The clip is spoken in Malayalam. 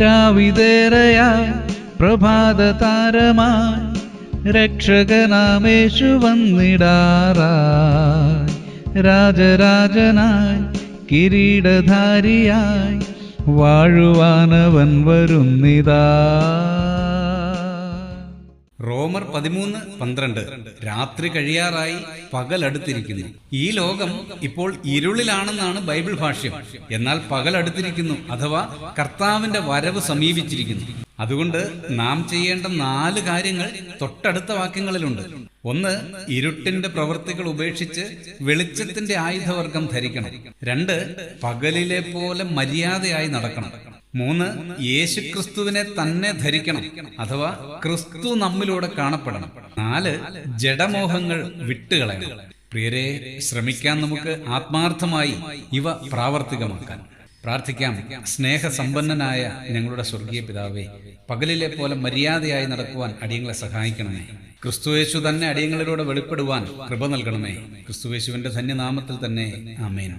രാവിതേറയായി പ്രഭാത താരമായി രക്ഷകനാമേശു വന്നിടാറായി. രാജരാജനായി കിരീടധാരിയായി വാഴുവാനവൻ വരുന്നിതാ. റോമർ പതിമൂന്ന് പന്ത്രണ്ട്. രാത്രി കഴിയാറായി പകലടുത്തിരിക്കുന്നു. ഈ ലോകം ഇപ്പോൾ ഇരുളിലാണെന്നാണ് ബൈബിൾ ഭാഷ്യം. എന്നാൽ പകലടുത്തിരിക്കുന്നു അഥവാ കർത്താവിന്റെ വരവ് സമീപിച്ചിരിക്കുന്നു. അതുകൊണ്ട് നാം ചെയ്യേണ്ട നാല് കാര്യങ്ങൾ തൊട്ടടുത്ത വാക്യങ്ങളിലുണ്ട്. ഒന്ന് ഇരുട്ടിന്റെ പ്രവൃത്തികൾ ഉപേക്ഷിച്ച് വെളിച്ചത്തിന്റെ ആയുധവർഗം ധരിക്കണം. രണ്ട് പകലിലെ പോലെ മര്യാദയായി നടക്കണം. മൂന്ന് യേശുക്രിസ്തുവിനെ തന്നെ ധരിക്കണം അഥവാ ക്രിസ്തു നമ്മിലൂടെ കാണപ്പെടണം. നാല് ജഡമോഹങ്ങൾ വിട്ടുകളയണം. പ്രിയരെ ശ്രമിക്കാൻ നമുക്ക് ആത്മാർത്ഥമായി ഇവ പ്രാവർത്തികമാക്കാൻ. പ്രാർത്ഥിക്കാം. സ്നേഹസമ്പന്നനായ ഞങ്ങളുടെ സ്വർഗീയ പിതാവേ പകലിലെ പോലെ മര്യാദയായി നടക്കുവാൻ അടിയങ്ങളെ സഹായിക്കണമേ. ക്രിസ്തുയേശു തന്നെ അടിയങ്ങളിലൂടെ വെളിപ്പെടുവാൻ കൃപ നൽകണമേ. ക്രിസ്തുയേശുവിന്റെ ധന്യനാമത്തിൽ തന്നെ ആമേൻ.